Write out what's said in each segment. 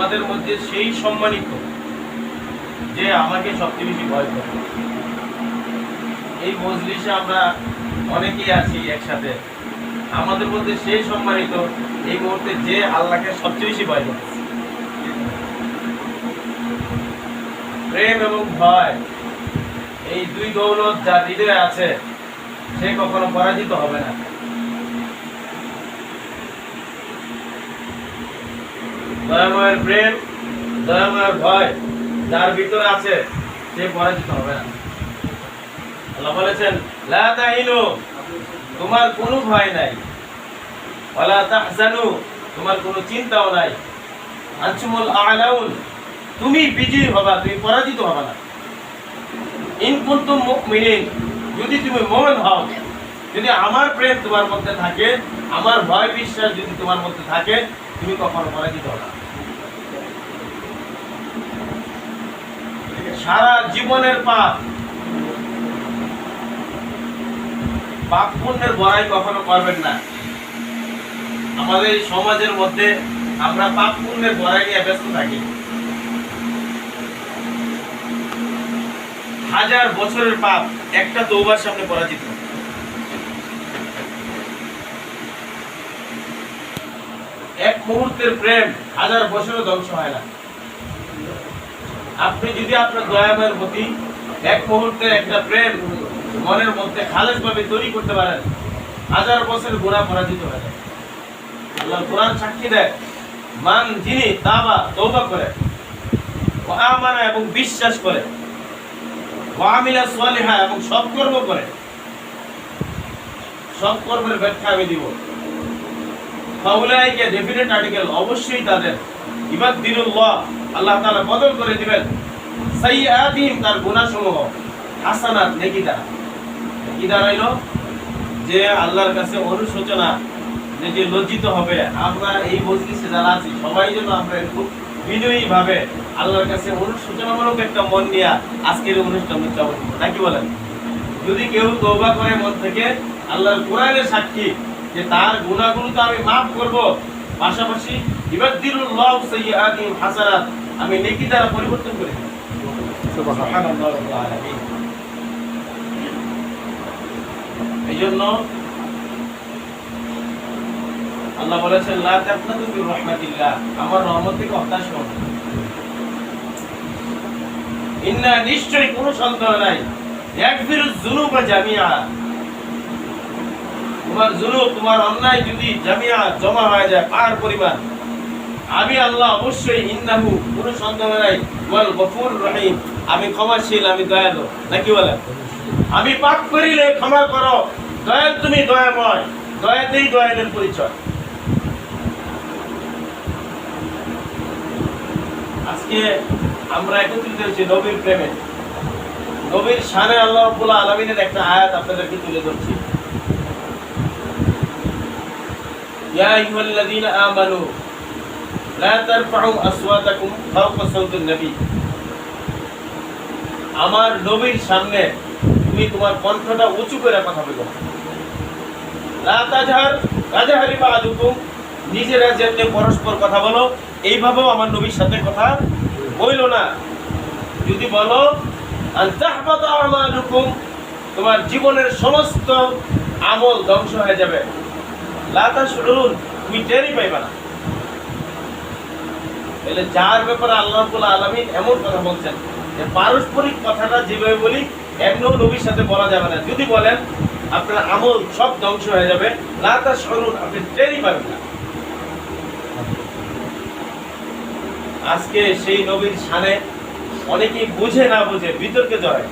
তোমাদের মধ্যে সেই সম্মানিত যে আমাকে সবচেয়ে বেশি ভয় করে। এই মজলিসে আমরা অনেকেই আছি একসাথে। আমাদের মধ্যে সেই সম্মানিত এই মুহূর্তে যে আল্লাহকে সবচেয়ে বেশি ভয় করে। প্রেম এবং ভয়, এই দুই দৌলত যার হৃদয়ে আছে, সে কখনো পরাজিত হবে না। দয়াময়ের প্রেম, দয়াময়ের ভয় যার ভিতরে আছে, সে পরাজিত হবে না। আল্লাহ বলেছেন, লা তাহিনু, তোমার কোনো ভয় নাই। ওয়ালা তাহজানু, তোমার কোনো চিন্তাও নাই। আনসুমুল আলাউন, তুমি বিজয়ী হবা, তুমি পরাজিত হবা না। ইন কুনতুম মুমিনিন, যদি তুমি মুমিন হও, যদি আমার প্রেম তোমার মধ্যে থাকে, আমার ভয় বিশ্বাস যদি তোমার মধ্যে থাকে, তুমি কখনো পরাজিত হবে না। সারা জীবনের পাপ। পাপ পুণ্যের বড়াই কখনো করবেন না। আমাদের সমাজের মধ্যে আমরা পাপ পুণ্যের বড়াই নিয়ে ব্যস্ত থাকি। হাজার বছরের পাপ একটা তৌবার সামনে পরাজিত। এক মুহূর্তের প্রেম হাজার বছরও ধ্বংস হয় না। আপনি যদি আপনার দয়াময়ের প্রতি এক মুহূর্তে একটা প্রেম মনের মধ্যে খালেজ ভাবে তৈরি করতে পারেন, হাজার বছর গোড়া পরাজিত হয়ে যায় আল্লাহ কোরআন সাক্ষী দেয়, মান যিনি তাবা তৌবা করে ও আমানা এবং বিশ্বাস করে ও আমিলা সোয়ালিহা এবং সৎকর্ম করে সৎকর্মের ব্যাখ্যা আমি দিব। ফাউলাইকে ডেফিনেট আর্টিকেল অবশ্যই তাদের ইবাদ দিনুল্লাহ আল্লাহ তাআলা বদল করে দিবেন। সাইয়াতিহিম তার গুনাহসমূহ হাসানাত নেকি দ্বারা। নেকি দাঁড়াইলো যে আল্লাহর কাছে অনুশোচনা যে লজ্জিত হবে, আমরা এই মজলিসে যারা আছি, সবাই যেন আমরা একটু বিনয়ী ভাবে আল্লাহর কাছে অনুশোচনামূলক একটা মন নিয়ে আজকের অনুষ্ঠান উদযাপন নাকি বলেন? যদি কেউ তৌবা করে মন থেকে, আল্লাহর কোরআনের সাক্ষী যে তার গুনাহগুলো তো আমি মাফ করব পাশাপাশি আমি নেকি দ্বারা পরিবর্তন করে আল্লাহ বলেছেন, লা আমার রহমত থেকে হতাশ হও না। ইন্না নিশ্চয়ই কোনো সন্দেহ নাই। ইয়াগফিরু যুনুবা জামিআ। তোমার জুনুব তোমার অন্যায় যদি জামিয়া জমা হয়ে যায়, পার পরিমাণ আমি আল্লাহ অবশ্যই ইন্নাহু, কোনো সন্দেহ নাই, ওয়াল গফুর রহিম। আমি ক্ষমাশীল, আমি দয়ালু। নাকি বলে আমি পাপ করিলে ক্ষমা করো। দয়াল তুমি, দয়াময়। দয়াতেই দয়ালের পরিচয়। আজকে আমরা একত্রিত হয়েছি নবীর প্রেমে। নবীর সানে আল্লাহ আলামিনের একটা আয়াত আপনাদেরকে তুলে ধরছি। يا أيها الذين آمنوا لا ترفعوا أصواتكم فوق صوت النبي আমার নবীর সামনে তুমি তোমার কণ্ঠটা উঁচু করে কথা বলো লা তাজহার কাজাহারি বাদুকুম নিজেরা যেমনি পরস্পর কথা বলো এইভাবেও আমার নবীর সাথে কথা বইলো না যদি বলো আন তাহবাতা আমালুকুম তোমার জীবনের সমস্ত আমল ধ্বংস হয়ে যাবে লাতা শুনুন, তুমি টেরই পাইবা না। তাহলে যার ব্যাপারে আল্লাহ আলামিন এমন কথা বলছেন, যে পারস্পরিক কথাটা যেভাবে বলি, এমনও নবীর সাথে বলা যাবে না। যদি বলেন, আপনার আমল সব ধ্বংস হয়ে যাবে, লাতা শুনুন, আপনি টেরই পাবেন না। আজকে সেই নবীর সানে অনেকেই বুঝে না বুঝে বিতর্কে জড়ায়।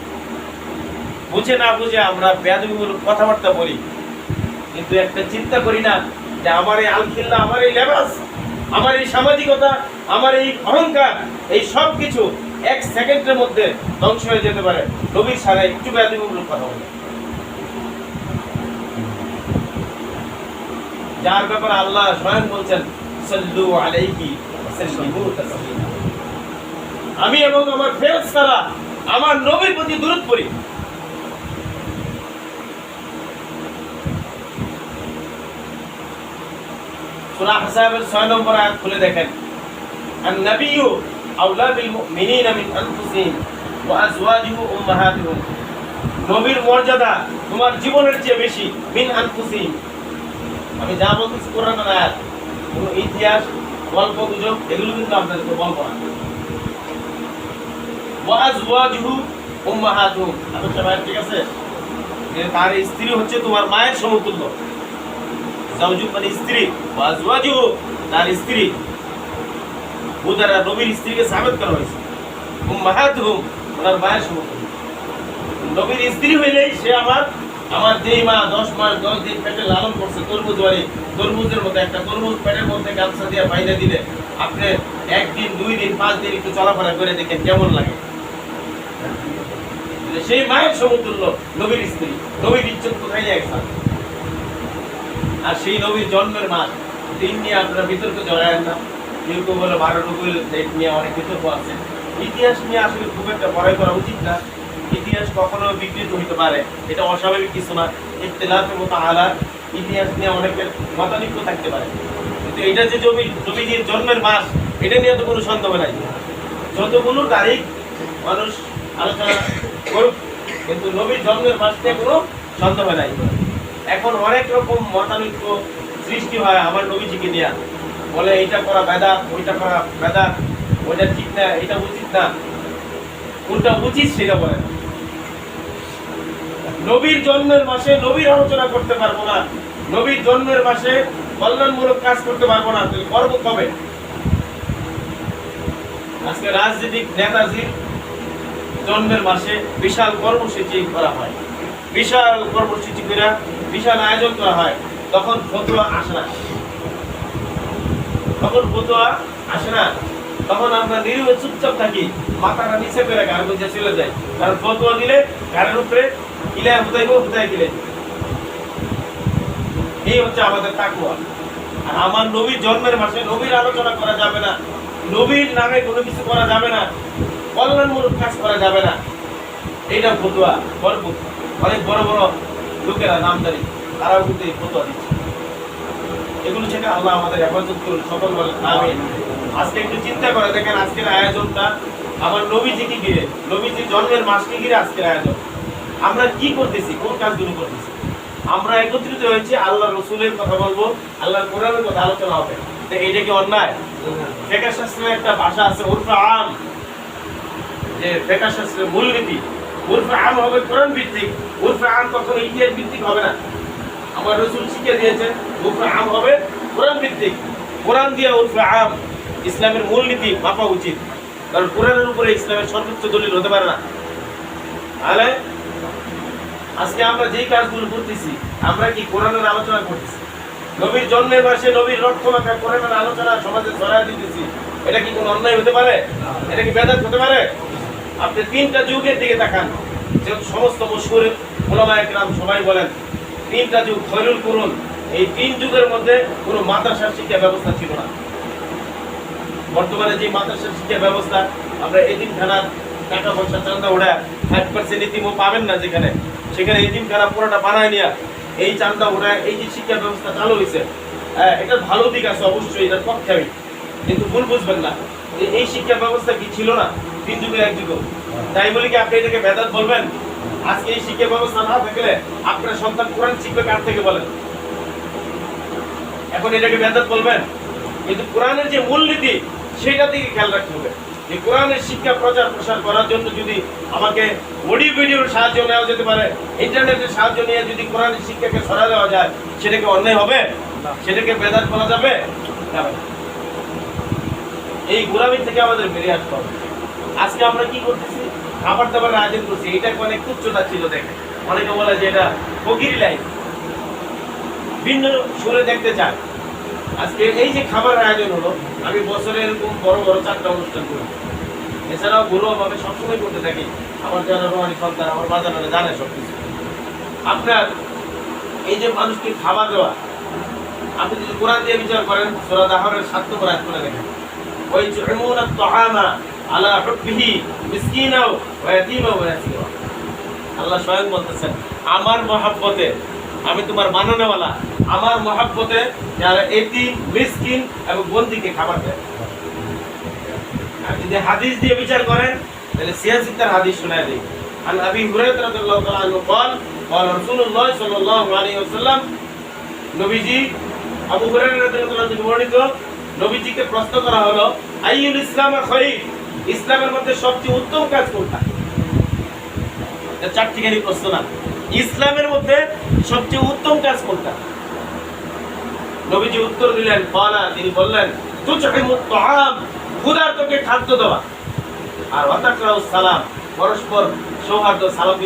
বুঝে না বুঝে আমরা বেদবিমূলক কথাবার্তা বলি। কিন্তু একটা চিন্তা করি না যে আমার এই আলখিল্লা, আমার এই লেবাস, আমার এই সামাজিকতা, আমার এই অহংকার, এই সব কিছু এক সেকেন্ডের মধ্যে ধ্বংস হয়ে যেতে পারে। নবীর সারা একটু ব্যাধিমূলক কথা বলে যার ব্যাপারে আল্লাহ স্বয়ং বলছেন, সাল্লু আলাইহি আমি এবং আমার ফেরত ফেরেশতারা আমার নবীর প্রতি দূরত করি ছয় নম্বর খুলে দেখেন। নবীর মর্যাদা তোমার জীবনের চেয়ে বেশি মিন আমি যা বলতেছি কোরআন কোন ইতিহাস গল্প গুজব এগুলো কিন্তু আপনাদেরকে বলব না। আচ্ছা ঠিক আছে? তার স্ত্রী হচ্ছে তোমার মায়ের সমতুল্য। জাওজু মানে স্ত্রী তার স্ত্রী। বুদারা নবীর স্ত্রীকে সাবেত করা হয়েছে। উম্মাহাতুহুম, ওনার মায়ের সমতুল্য নবীর স্ত্রী সে আমার আমার যেই মা দশ মাস, দশ দিন পেটে লালন করছে তরমুজ তরমুজের মধ্যে একটা তরমুজ পেটের মধ্যে গামছা দিয়ে বাইরে দিলে আপনি একদিন, দুই দিন, পাঁচ দিন একটু চলাফেরা করে দেখেন কেমন লাগে। সেই মায়ের সমতুল্য নবীর স্ত্রী। নবীর ইজ্জত কোথায় যায় আর সেই নবীর জন্মের মাস দিন নিয়ে আপনারা বিতর্ক জড়ায়েন না। কেউ কেউ বলে বারো নব্বই ডেট নিয়ে অনেক বিতর্ক আছে। ইতিহাস নিয়ে আসলে খুব একটা পড়াই করা উচিত না। ইতিহাস কখনো বিকৃত হইতে পারে, এটা অস্বাভাবিক কিছু না। ইতিলাফের মতো আলা ইতিহাস নিয়ে অনেকের মতানিক্য থাকতে পারে। কিন্তু এটা যে জমি জমির জন্মের মাস, এটা নিয়ে তো কোনো সন্দেহ নাই। যতগুলো তারিখ মানুষ আলোচনা করুক, কিন্তু নবীর জন্মের মাস নিয়ে কোনো সন্দেহ নাই। এখন অনেক রকম মতানৈক্য সৃষ্টি হয় আমার নবীজিকে নিয়ে বলে, এইটা করা বেদাত, ওইটা করা বেদাত, ওইটা ঠিক না এটা উচিত না। কোনটা উচিত সেটা বলে নবীর জন্মের মাসে নবীর আলোচনা করতে পারব না। নবীর জন্মের মাসে কল্যাণমূলক কাজ করতে পারব না। তাহলে করব কবে? আজকে রাজনীতিক নেতাজির জন্মের মাসে বিশাল কর্মসূচি করা হয়। বিশাল কর্মসূচি করে বিশাল আয়োজন করা হয়, তখন ফতোয়া আসে না। তখন ফতোয়া আসে না, তখন আমরা নিরীহ চুপচাপ থাকি, মাথাটা নিচে করে গান বুঝে চলে যায় কারণ ফতোয়া দিলে গানের উপরে কিলে হুদাইব হুদাই দিলে। এই হচ্ছে আমাদের তাকুয়া আর আমার নবীর জন্মের মাসে নবীর আলোচনা করা যাবে না। নবীর নামে কোনো কিছু করা যাবে না। কল্যাণমূলক কাজ করা যাবে না। এইটা ফতুয়া, বড়। অনেক বড় বড় লোকেরা নামদারি তারাও কিন্তু এই ফতুয়া দিচ্ছে। এগুলো থেকে আল্লাহ আমাদের হেফাজত করুন সকল বলে আমিন। আজকে একটু চিন্তা করে দেখেন, আজকের আয়োজনটা আমার নবীজিকে ঘিরে নবীজির জন্মের মাসকে ঘিরে আজকের আয়োজন। আমরা কি করতেছি? কোন কাজগুলো করতেছি? আমরা একত্রিত হয়েছি আল্লাহ রসুলের কথা বলব, আল্লাহর কোরআনের কথা আলোচনা হবে। তো এইটা কি অন্যায়? ফেকা শাস্ত্রের একটা ভাষা আছে, উর্ফে আম। যে ফেকা শাস্ত্রের মূলনীতি উর্ফে আম হবে কোরআন ভিত্তিক। উর্ফে আম কখনো ইতিহাস ভিত্তিক হবে না। আমার রসুল শিখে দিয়েছেন উর্ফে হবে কোরআন ভিত্তিক। কোরআন দিয়ে উর্ফে আম ইসলামের মূলনীতি মাপা উচিত। কারণ কোরআনের উপরে ইসলামের সর্বোচ্চ দলিল হতে পারে না। তাহলে আজকে আমরা যেই কাজগুলো করতেছি, আমরা কি কোরআনের আলোচনা করতেছি? নবীর জন্মের মাসে নবীর মাখা কোরআনের আলোচনা সমাজে ছড়ায় দিতেছি, এটা কি কোনো অন্যায় হতে পারে? এটা কি বেদাত হতে পারে? আপনি তিনটা যুগের দিকে তাকান। যে সমস্ত মশহুর ওলামা একরাম সবাই বলেন তিনটা যুগ খৈরুল করুন এই তিন যুগের মধ্যে কোনো মাদ্রাসার শিক্ষা ব্যবস্থা ছিল না। বর্তমানে যে মাদ্রাসার শিক্ষা ব্যবস্থা আমরা এদিনখানার টাকা পয়সা চান্দা ওড়া ফাইভ পার্সেন্ট ইতিমও পাবেন না যেখানে। সেখানে এদিনখানা পুরোটা বানায় নিয়ে এই চান্দা ওড়া এই যে শিক্ষা ব্যবস্থা চালু হয়েছে হ্যাঁ, এটার ভালো দিক আছে অবশ্যই এটার পক্ষে আমি। কিন্তু ভুল বুঝবেন না এই শিক্ষা ব্যবস্থা কি ছিল না? তিন যুগে এক যুগ তাই বলে কি আপনি এটাকে বেদাত বলবেন? আজকে এই শিক্ষা ব্যবস্থা না থাকলে আপনার সন্তান কোরআন শিখবে কার থেকে বলেন? এখন এটাকে বেদাত বলবেন? কিন্তু কোরআনের যে মূলনীতি সেটা দিকে খেয়াল রাখতে হবে। যে কোরআনের শিক্ষা প্রচার প্রসার করার জন্য যদি আমাকে অডিও ভিডিওর সাহায্য নেওয়া যেতে পারে ইন্টারনেটের সাহায্য নিয়ে যদি কোরআনের শিক্ষাকে সরা দেওয়া যায় সেটাকে অন্যায় হবে? সেটাকে বেদাত বলা যাবে? যাবে এই গোলামি থেকে আমাদের বেরিয়ে আসতে হবে। আজকে আমরা কি করতেছি? খাবার দাবার আয়োজন করছি এটা অনেক তুচ্ছতা ছিল দেখে অনেকে বলে যে এটা ফকিরি লাইফ ভিন্ন সুরে দেখতে চায় আজকে এই যে খাবারের আয়োজন হলো, আমি বছরে এরকম বড় বড় চারটা অনুষ্ঠান করি। এছাড়াও ঘরোয়াভাবে সবসময় করতে থাকি। আমার যারা রোহানি সন্তান, আমার বাজারে জানে সব কিছু আপনার এই যে মানুষকে খাবার দেওয়া, আপনি যদি কোরআন দিয়ে বিচার করেন, সোরা দাহরের আয়াত করে দেখেন। ওই তু'মিনুনা আত-তাআমা আলা হুব্বিহি মিসকিনাও ওয়া ইয়াতীমা ওয়া ইয়াসীরা আল্লাহ স্বয়ং বলতেছেন আমার মহাব্বতে আমি তোমার বানানোওয়ালা আমার মহাব্বতে যারা এতিম মিসকিন এবং বন্দিকে খাবার দেয় যদি হাদিস দিয়ে বিচার করেন তাহলে সিয়াসিতার হাদিস শোনায় দিই عن ابي هريره رضي الله تعالى عنه قال قال رسول الله صلى الله عليه وسلم নবীজি আবু হুরায়রা রাদিয়াল্লাহু আনহু বর্ণিত নবীজিকে প্রশ্ন করা হলো আইয়ুল ইসলাম খায়র ইসলামের মধ্যে সবচেয়ে উত্তম কাজ কোনটা? চারটিখানি প্রশ্ন না। ইসলামের মধ্যে সবচেয়ে উত্তম কাজ কোনটা? নবীজি উত্তর দিলেন ফালা তিনি বললেন খাদ্য দেওয়া। আর সালাম পরস্পর সৌহার্দ্য, সালাম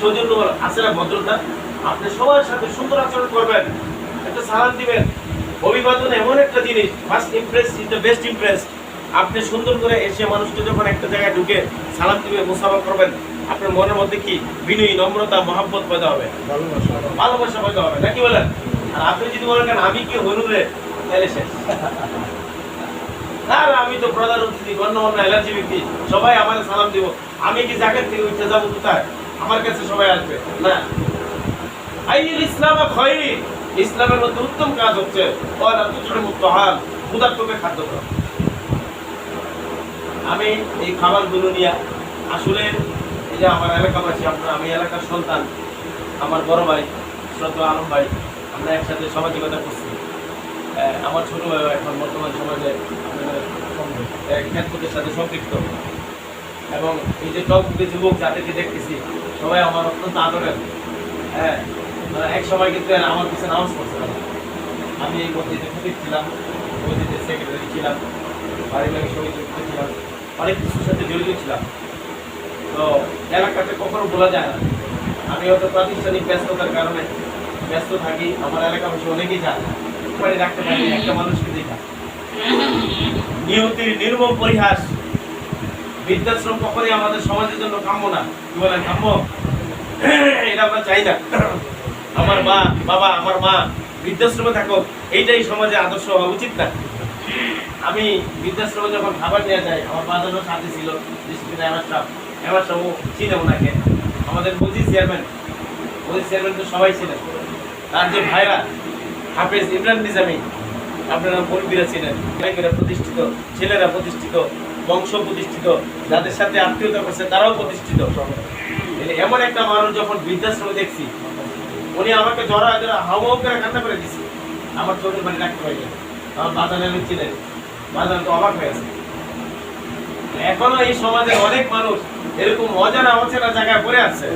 সৌজন্য আছে না ভদ্রতা? আপনি সবার সাথে সুন্দর আচরণ করবেন। একটা সালাম দিবেন। অভিবাদন এমন একটা জিনিস first impress is the best impress আপনি সুন্দর করে এসে মানুষকে যখন একটা জায়গায় ঢুকে সালাম দিবে মুসাফা করবেন আপনার মনের মধ্যে কি বিনয়ী নম্রতা মহাব্বত পয়দা হবে? ভালোবাসা পয়দা হবে নাকি বলেন? আর আপনি যদি মনে করেন আমি কি হলুদ রে তাহলে শেষ। আমি তো প্রধান অতিথি গণ্যমান্য অ্যালার্জি ব্যক্তি সবাই আমার সালাম দিব। আমি কি জায়গা থেকে উঠে যাব কোথায়? আমার কাছে সবাই আসবে। না। আইল ইসলাম খয়রি। ইসলামের মধ্যে উত্তম কাজ হচ্ছে ওয়ালা তুতরিমুত তাহাম ক্ষুধার্তকে খাদ্য করা আমি এই খাবারগুলো নিয়ে আসলে এই যে আমার এলাকাবাসী আপনারা আমি এলাকার সন্তান, আমার বড় ভাই, শ্রদ্ধা আলম ভাই, আমরা একসাথে সামাজিকতা করছি। আমার ছোটো ভাই এখন বর্তমান সমাজে খ্যাতপতির সাথে সম্পৃক্ত। এবং এই যে টকবুকে যুবক যাদেরকে দেখতেছি, সবাই আমার অত্যন্ত আদরের। হ্যাঁ এক সময় কিন্তু আমার পিছনে নামাজ পড়ছে না। আমি এই মসজিদে খতিব ছিলাম, মসজিদের সেক্রেটারি ছিলাম, পারিবারিক সমিতি ছিলাম। অনেক কিছুর সাথে জড়িত ছিলাম। তো এলাকাতে কখনো বলা যায় না। আমি হয়তো প্রাতিষ্ঠানিক ব্যস্ততার কারণে ব্যস্ত থাকি, আমার এলাকাবাসী অনেকেই যায় বাড়ি রাখতে পারি একটা মানুষকে দেখা। নিয়তির নির্মম পরিহাস, বৃদ্ধাশ্রম কখনই আমাদের সমাজের জন্য কাম্য না। কি বলেন, কাম্য? এটা আমরা চাই না। আমার মা, বাবা, আমার মা, বৃদ্ধাশ্রমে থাকো এইটাই সমাজে আদর্শ হওয়া উচিত না। আমি বৃদ্ধাশ্রমে যখন খাবার নিয়ে যাই আমার বাজারও সাথে ছিল ডিস্ট্রিক্ট ওনাকে। আমাদের মসজিদ চেয়ারম্যান মসজিদ চেয়ারম্যান তো সবাই ছিলেন। তার যে ভাইরা, হাফেজ ইমরান নিজামী, আপনারা মুরব্বীরা ছিলেন। ভাইয়েরা প্রতিষ্ঠিত, ছেলেরা প্রতিষ্ঠিত, বংশ প্রতিষ্ঠিত, যাদের সাথে আত্মীয়তা করছে, তারাও প্রতিষ্ঠিত। এমন একটা মানুষ যখন বৃদ্ধাশ্রমে দেখছি, উনি আমাকে জড়া জড়া হাওয়া করে কান্না করে দিছে। আমার চোখের বাড়ি রাখতে পারি আমার বাজারে আমি ছিলেন। বাজার তো অবাক হয়ে আছে এখনও এই সমাজে অনেক মানুষ এরকম অজানা অচেনা জায়গায় পড়ে আছে।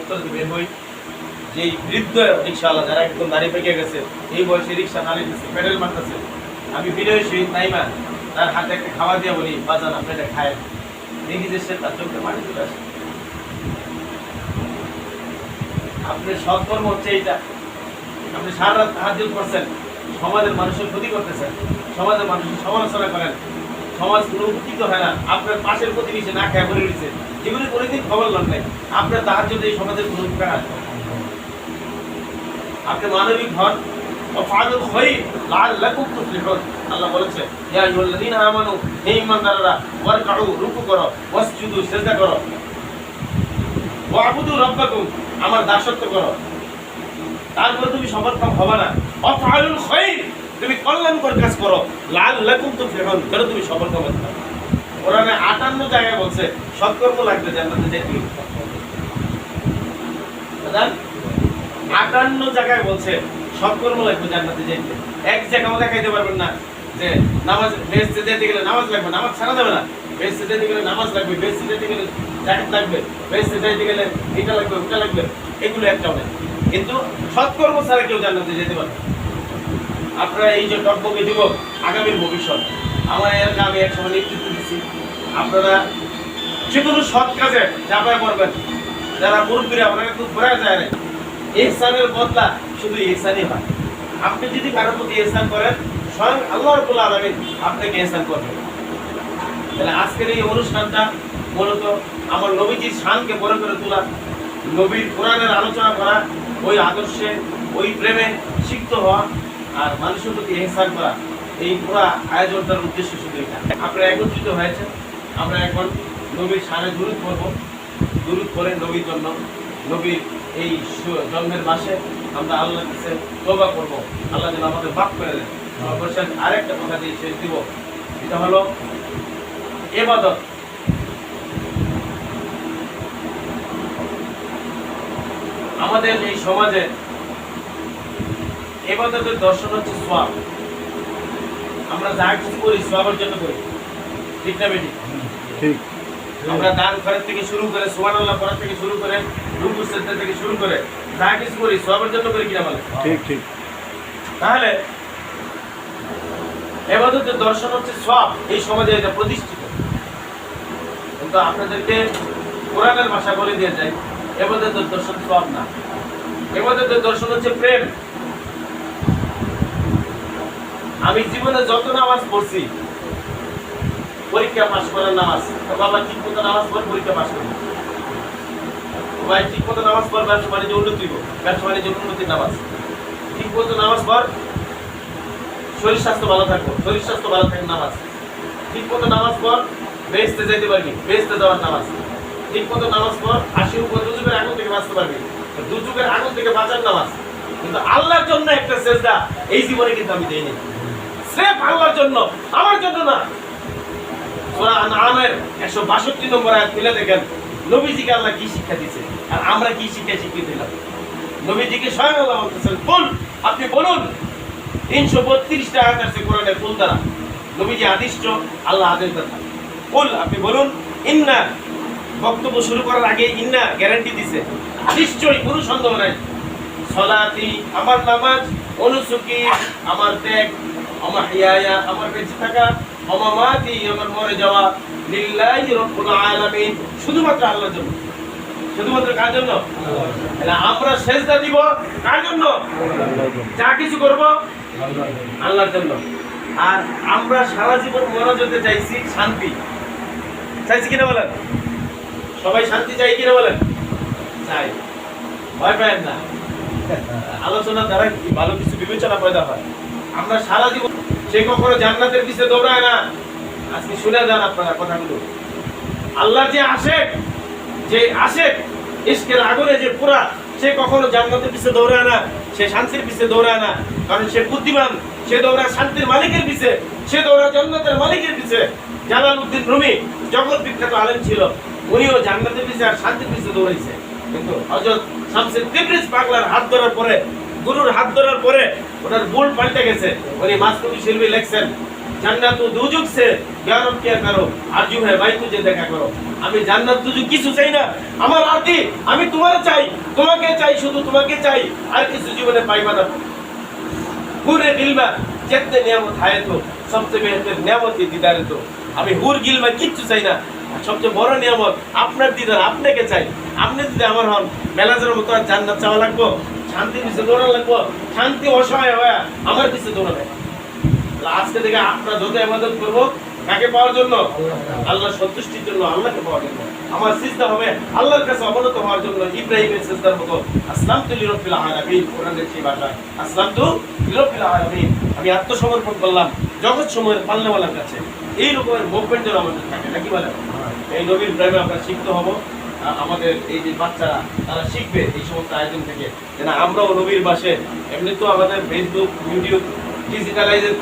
উত্তর বের হই। যে বৃদ্ধ রিক্সাওয়ালা যারা একদম দাঁড়িয়ে পেকে গেছে এই বয়সে রিক্সা চালিয়ে দিচ্ছে পেডেল মারতেছে। আমি বিনয় শহীদ নাইমা তার হাতে একটা খাবার দিয়ে বলি বাজান আপনি এটা খায় দেখি যে সে তার চোখে মাটি চলে আসে। আপনার সৎকর্ম হচ্ছে এইটা। আপনি সারা রাত হাজির করছেন। সমাজের মানুষের ক্ষতি করতেছেন সমাজের মানুষের সমালোচনা করেন। সমাজ কোনো উপকৃত হয় না। আপনার পাশের প্রতিবেশী না খেয়া করে রয়েছে। এগুলি কোনোদিন খবর লাগবে নাই। আপনার তাহার জন্য এই সমাজের কোনো উপকার আসবে আপনি মানবিক হন। আল্লাহ আমার দাসত্ব তারপরে তুমি সমর্থন হবে না। অফআলুল খায়র তুমি কল্যাণকর কাজ করো। লাআল্লাকুম তুফলিহুন যেন তুমি সফলকাম হতে পারো 58 জায়গায় বলছে সৎকর্ম লাগবে জান্নাতে যেতে আটান্ন জায়গায় বলছে সৎকর্ম লাগবে জান্নাতে যেতে এক জায়গাও দেখাইতে পারবেন না, যে নামাজ বেহেশতে যেতে গেলে নামাজ লাগবে, নামাজ ছাড়া যাবে না। বেহেশতে যেতে গেলে নামাজ লাগবে বেহেশতে যেতে গেলে জাকাত লাগবে বেহেশতে যেতে গেলে এটা লাগবে, ওটা লাগবে, এগুলো একটাও নেই কিন্তু সৎকর্ম ছাড়া কেউ জান্নাতে যেতে পারে আপনারা এই যে টকবকে দিব আগামীর ভবিষ্যৎ, আমার এলাকা আমি এক সময় নেতৃত্ব দিচ্ছি। আপনারা যে কোনো সৎ কাজে চাপায় পড়বেন। যারা মুরব্বীরা আপনারা কিন্তু ঘোরা যায় না ইহসানের বদলা শুধু ইহসানই হয়। আপনি যদি কারোর প্রতি ইহসান করেন, স্বয়ং আল্লাহ রাব্বুল আলামিন আপনাকে ইহসান করবেন তাহলে আজকের এই অনুষ্ঠানটা মূলত আমার নবীজির শানকে বড় করে তোলা, নবীর কোরআনের আলোচনা করা ওই আদর্শে, ওই প্রেমে সিক্ত হওয়া আর মানুষের প্রতি ইহসান করা, এই পুরা আয়োজনটার উদ্দেশ্য শুধু এটা। আপনারা একত্রিত হয়েছে আমরা এখন নবীর সারে দূরত করব দূরত করে নবীর জন্য। নবীর এই জন্মের মাসে আমরা আল্লাহর কাছে তওবা করব। আল্লাহ যেন আমাদের মাফ করে দেন। আরেকটা কথা দিয়ে শেষ দিব। এটা হলো এবাদত। আমাদের এই সমাজে এবাদতের দর্শন হচ্ছে সোয়াব আমরা যা কিছু করি সোয়াবের জন্য করি ঠিক না বেটি? ঠিক। আমরা দান করার থেকে শুরু করে সোয়ান আল্লাহ করার থেকে শুরু করে রুকু সেজদা থেকে শুরু করে যা কিছু করি সোয়াবের জন্য করি কিনা বলে ঠিক ঠিক। তাহলে এবাদতের দর্শন হচ্ছে সব এই সমাজে এটা প্রতিষ্ঠিত। কিন্তু আপনাদেরকে কোরআনের ভাষা বলে দিয়ে যায় এবাদতের দর্শন সব না। এবাদতের দর্শন হচ্ছে প্রেম। আমি জীবনে যত নামাজ পড়ছি, পরীক্ষা পাশ করার নামাজ। বাবা ঠিক মতো নামাজ পড়, পরীক্ষা পাশ করব। ভাই, ঠিক মতো নামাজ পড়, ব্যবসা বাণিজ্য উন্নতি হইব। ব্যবসা বাণিজ্য উন্নতির নামাজ। ঠিক মতো নামাজ পড়, শরীর স্বাস্থ্য ভালো থাকব শরীর স্বাস্থ্য ভালো থাকে নামাজ। ঠিক মতো নামাজ পড়, বেহেস্তে যেতে পারবি। বেহেস্তে যাওয়ার নামাজ। ঠিক মতো নামাজ পড় উপর দুযুগের আগুন থেকে বাঁচতে পারবি। দুযুগের আগুন থেকে বাঁচার নামাজ। কিন্তু আল্লাহর জন্য একটা এই জীবনে কিন্তু আমি দেইনি। আল্লাহর জন্য, আমার জন্য না। সূরা আনআমের 162 নম্বর আয়াত দেখেন, নবীজিকে আল্লাহ কি শিক্ষা আর আমরা কি শিক্ষা শিখিয়ে দিলাম নবীজিকে স্বয়ং আল্লাহ বলতেছেন বল আপনি বলুন, তিনশো বত্রিশটা আয়াত আছে কোরআনের দ্বারা। নবীজি আদিষ্ট, আল্লাহ আদেশ দাতা বল আপনি বলুন, ইন্না বক্তব্য শুরু করার আগে ইন্না গ্যারান্টি দিছে। নিশ্চয়ই কোনো সন্দেহ নাই। সলাতি, আমার নামাজ, অনুসুকি, আমার ত্যাগ, আমার হিয়ায়া, আমার বেঁচে থাকা, অমামাতি, আমার মরে যাওয়া, লিল্লাহি রাব্বুল আলামিন, শুধুমাত্র আল্লাহর জন্য। শুধুমাত্র কার জন্য? আমরা সেজদা দিব কার জন্য? যা কিছু করব আল্লাহর জন্য। আর আমরা সারা জীবন মনোযোগে চাইছি শান্তি। চাইছি কিনা বলেন? সবাই শান্তি চাই কিনা বলেন? চাই। ভয় পায় না। আলোচনা দ্বারা ভালো কিছু বিবেচনা পয়দা হয়? আমরা সারা জীবন সে কখনো জান্নাতের পিছে দৌড়ায় না। আজকে শুনে যান আপনারা কথাগুলো। আল্লাহ যে আশেক যে আশেক ইস্কের আগুনে যে পুরা, সে কখনো জান্নাতের পিছে দৌড়ায় না। সে শান্তির পিছে দৌড়ায় না। কারণ সে বুদ্ধিমান। সে দৌড়ায় শান্তির মালিকের পিছে। সে দৌড়ায় জান্নাতের মালিকের পিছে। জালাল উদ্দিন রুমি জগৎ বিখ্যাত আলেম ছিল। উনিও জান্নাতের পিছে আর শান্তির পিছে দৌড়াইছে। কিন্তু হজরত শামসুল তিবরিজ পাগলার হাত ধরার পরে, গুরুর হাত ধরার পরে ওনার ভুল পাল্টে গেছে। উনি মাসকুবি শিল্পী লেখছেন, জান্নাত জ্ঞানম করো ভাই দেখা করো। আমি জান্নাত দুজুক কিছু চাই না। আমার আমি তোমার চাই, তোমাকে চাই, শুধু তোমাকে চাই, আর কিছু জীবনে পাইবা না। পুরে দিলবা যেতে নিয়ামত হায় তো সবচেয়ে বেহতর নিয়ামত দিদারে তো। আমি হুর গিলবা কিচ্ছু চাই না। সবচেয়ে বড় নিয়ামত, আপনার দিদার, আপনাকে চাই। আপনি যদি আমার হন ম্যানেজারের মতো আর জান্নাত চাওয়া লাগবো, শান্তি পিছিয়ে দৌড়া লাগবো, শান্তি অসহায় হয়ে আমার পিছিয়ে দৌড়াবে। আজকে থেকে আপনার যত ইবাদত করব, কাকে পাওয়ার জন্য? আল্লাহ সন্তুষ্টির জন্য, আল্লাহকে পাওয়ার জন্য। আমার সিজদা হবে আল্লাহর কাছে অবনত হওয়ার জন্য ইব্রাহিমের সিজদার মতো। আসলাম তু লিরব্বিল আলামিন কোরআনের সেই ভাষায়। আসলাম তু লিরব্বিল আলামিন। আমি আত্মসমর্পণ করলাম জগৎ সময়ের পাল্লাওয়ালার কাছে। এই রকমের মুভমেন্ট যেন আমাদের থাকে, নাকি বলেন? এই নবীর প্রেমে আমরা শিখতে হব। আমাদের এই যে বাচ্চারা তারা শিখবে এই সমস্ত আয়োজন থেকে। যেন আমরাও নবীর বাসে এমনি তো আমাদের ফেসবুক ইউটিউব ডিজিটালাইজের